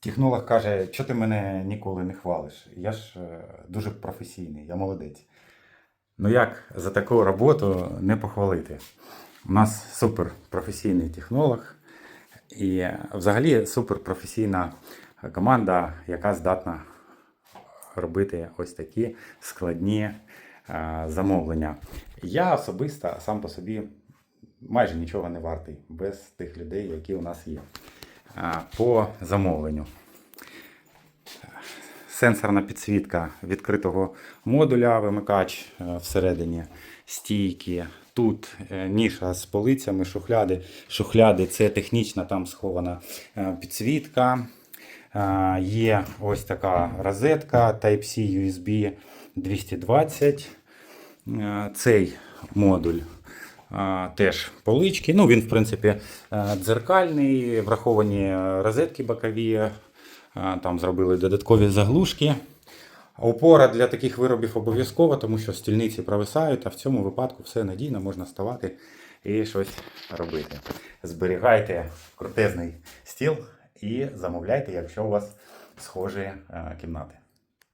Технолог каже, що ти мене ніколи не хвалиш. Я ж е, дуже професійний, я молодець. Ну як за таку роботу не похвалити? У нас супер професійний технолог і взагалі супер професійна команда, яка здатна робити ось такі складні е, замовлення. Я особисто сам по собі майже нічого не вартий без тих людей, які у нас є. Е, По замовленню. Сенсорна підсвітка відкритого модуля, вимикач е, всередині, стійки. Тут е, ніша з полицями, шухляди. Шухляди це технічна там схована підсвітка. Є ось така розетка Type-C USB 220. Е, Цей модуль теж полички. Ну, він, в принципі, е, дзеркальний, враховані розетки бокові. е, Там зробили додаткові заглушки. Опора для таких виробів обов'язкова, тому що стільниці провисають, а в цьому випадку все надійно, можна ставати і щось робити. Зберігайте крутезний стіл і замовляйте, якщо у вас схожі е, кімнати.